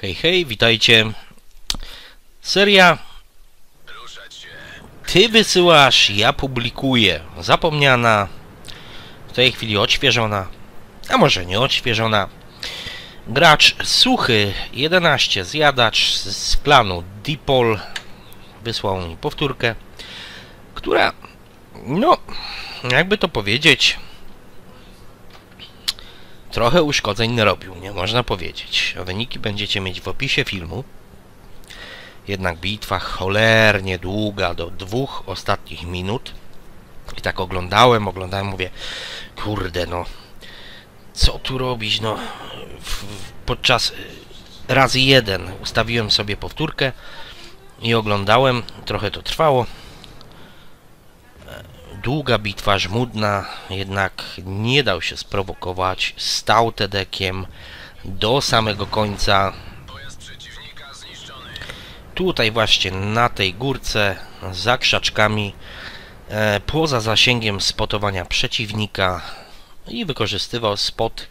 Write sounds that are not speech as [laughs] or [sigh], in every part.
Hej, hej, witajcie. Seria Ty wysyłasz, ja publikuję. Zapomniana, w tej chwili odświeżona, a może nie odświeżona. Gracz Suchy 11, zjadacz z klanu Dipol wysłał mi powtórkę, która, no, jakby to powiedzieć, trochę uszkodzeń narobił, nie można powiedzieć. Wyniki będziecie mieć w opisie filmu. Jednak bitwa cholernie długa, do dwóch ostatnich minut. I tak oglądałem, oglądałem, mówię, kurde no, co tu robić, no. W, podczas y, razy jeden ustawiłem sobie powtórkę i oglądałem, trochę to trwało. Długa bitwa, żmudna, jednak nie dał się sprowokować. Stał Tedekiem do samego końca. Tutaj właśnie na tej górce, za krzaczkami, e, poza zasięgiem spotowania przeciwnika i wykorzystywał spot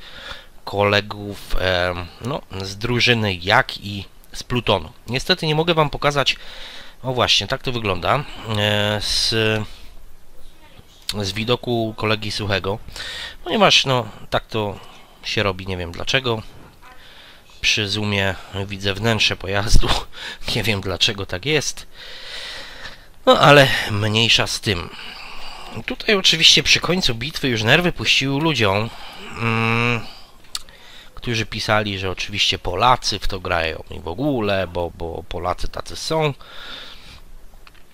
kolegów e, no, z drużyny, jak i z Plutonu. Niestety nie mogę Wam pokazać, o właśnie, tak to wygląda, e, z z widoku kolegi Suchego, ponieważ no tak to się robi, nie wiem dlaczego. Przy zoomie widzę wnętrze pojazdu, [laughs] nie wiem dlaczego tak jest. No ale mniejsza z tym. Tutaj oczywiście przy końcu bitwy już nerwy puściły ludziom, mm, którzy pisali, że oczywiście Polacy w to grają i w ogóle, bo, bo Polacy tacy są.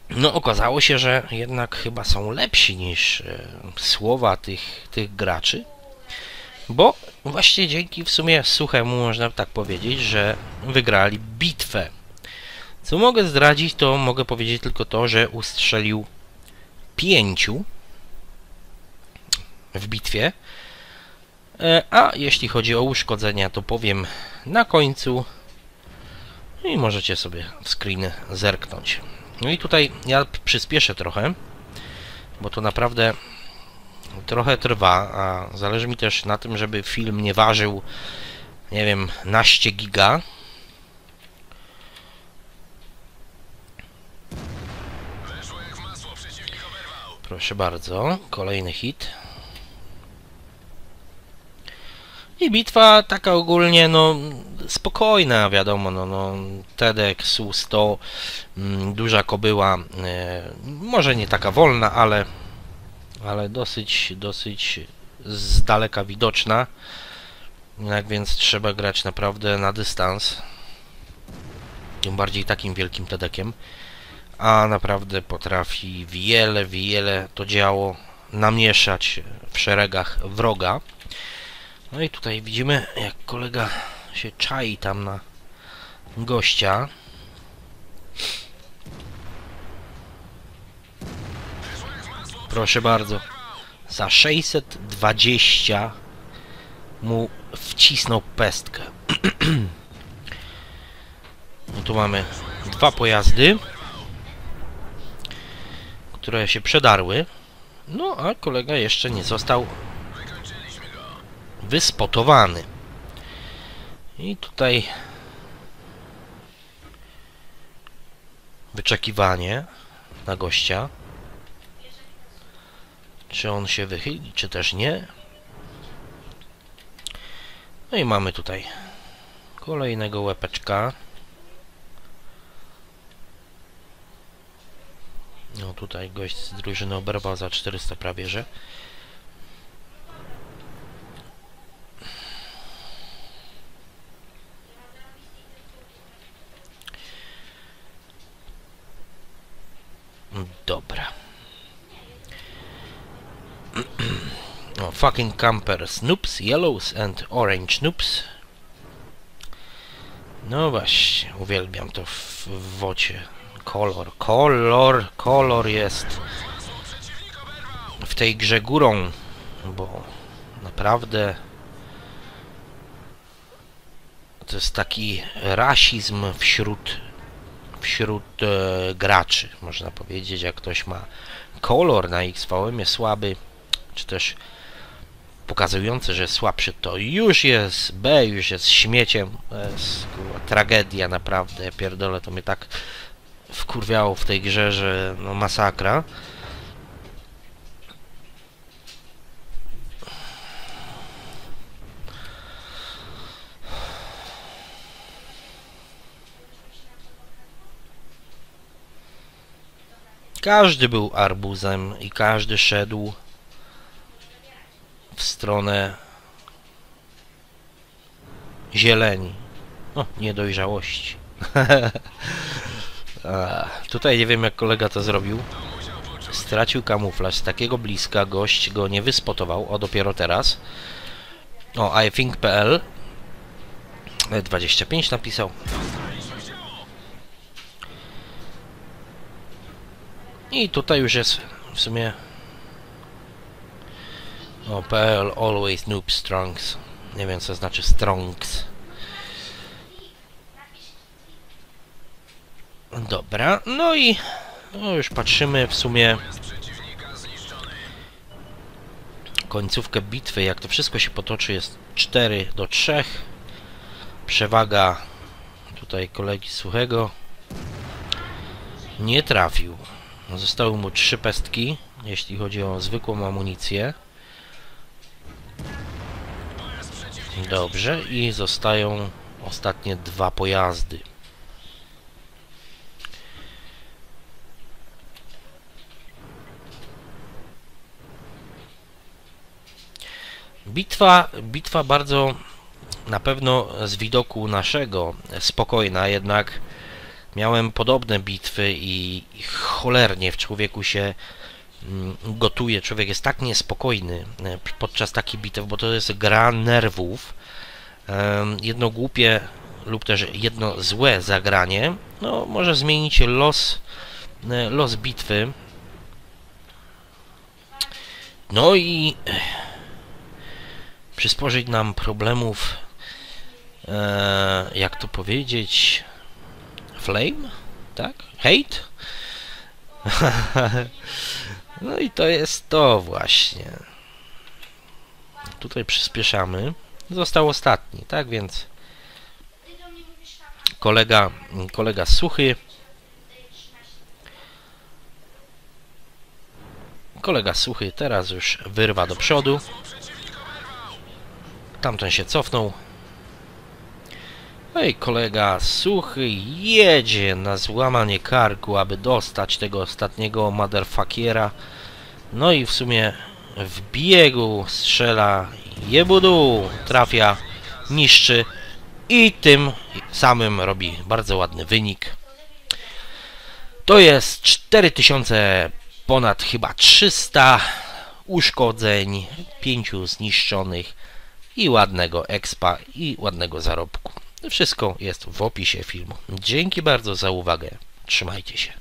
No, okazało się, że jednak chyba są lepsi niż e, słowa tych, tych graczy, bo właśnie dzięki w sumie suchemu można tak powiedzieć, że wygrali bitwę. Co mogę zdradzić, to mogę powiedzieć tylko to, że ustrzelił pięciu w bitwie, e, a jeśli chodzi o uszkodzenia, to powiem na końcu i możecie sobie w screen zerknąć. No i tutaj ja przyspieszę trochę, bo to naprawdę trochę trwa, a zależy mi też na tym, żeby film nie ważył, nie wiem, naście giga. Proszę bardzo, kolejny hit. I bitwa taka ogólnie, no, spokojna, wiadomo, no, no Tedek, Su-100, mm, duża kobyła, e, może nie taka wolna, ale, ale dosyć, dosyć z daleka widoczna, jak więc trzeba grać naprawdę na dystans, tym bardziej takim wielkim Tedekiem, a naprawdę potrafi wiele, wiele to działo namieszać w szeregach wroga. No i tutaj widzimy, jak kolega się czai tam na gościa. Proszę bardzo. Za 620 mu wcisnął pestkę. [clears throat] no tu mamy dwa pojazdy, które się przedarły. No a kolega jeszcze nie został wyspotowany. I tutaj wyczekiwanie na gościa. Czy on się wychyli, czy też nie. No i mamy tutaj kolejnego łepeczka. No tutaj gość z drużyny oberwał za 400 prawie, że. Dobra. oh, fucking camper. Snoops, yellows and orange snoops. No właśnie, uwielbiam to w, w wocie. Kolor, kolor, kolor jest w tej grze górą, bo naprawdę to jest taki rasizm wśród wśród e, graczy, można powiedzieć, jak ktoś ma kolor na XVM jest słaby, czy też pokazujące, że słabszy to już jest B, już jest śmieciem. Jest kurwa, tragedia naprawdę. Pierdolę, to mnie tak wkurwiało w tej grze, że no masakra. Każdy był arbuzem i każdy szedł w stronę zieleni. O, niedojrzałości. [laughs] Tutaj nie wiem jak kolega to zrobił. Stracił kamuflaż z takiego bliska, gość go nie wyspotował, o dopiero teraz. O, iThink.pl 25 napisał. I tutaj już jest w sumie o, PL always noob strongs. Nie wiem co znaczy strongs. Dobra, no i no już patrzymy w sumie końcówkę bitwy, jak to wszystko się potoczy jest 4 do 3 przewaga tutaj kolegi Suchego. Nie trafił. Zostały mu 3 pestki jeśli chodzi o zwykłą amunicję dobrze i zostają ostatnie dwa pojazdy. Bitwa, bitwa bardzo na pewno z widoku naszego spokojna, jednak miałem podobne bitwy i cholernie w człowieku się gotuje. Człowiek jest tak niespokojny e, podczas takich bitew, bo to jest gra nerwów. Jedno głupie lub też jedno złe zagranie no, może zmienić los, e, los bitwy. No i przysporzyć nam problemów, e, jak to powiedzieć, flame, tak? Hate? [laughs] no i to jest to właśnie. Tutaj przyspieszamy. Został ostatni, tak więc kolega, kolega suchy. Kolega suchy teraz już wyrwa do przodu. Tamten się cofnął. I kolega suchy jedzie na złamanie karku, aby dostać tego ostatniego motherfuckera. No i w sumie w biegu strzela jebudu, trafia, niszczy i tym samym robi bardzo ładny wynik. To jest 4000 ponad chyba 300 uszkodzeń, 5 zniszczonych i ładnego expa i ładnego zarobku. Wszystko jest w opisie filmu. Dzięki bardzo za uwagę. Trzymajcie się.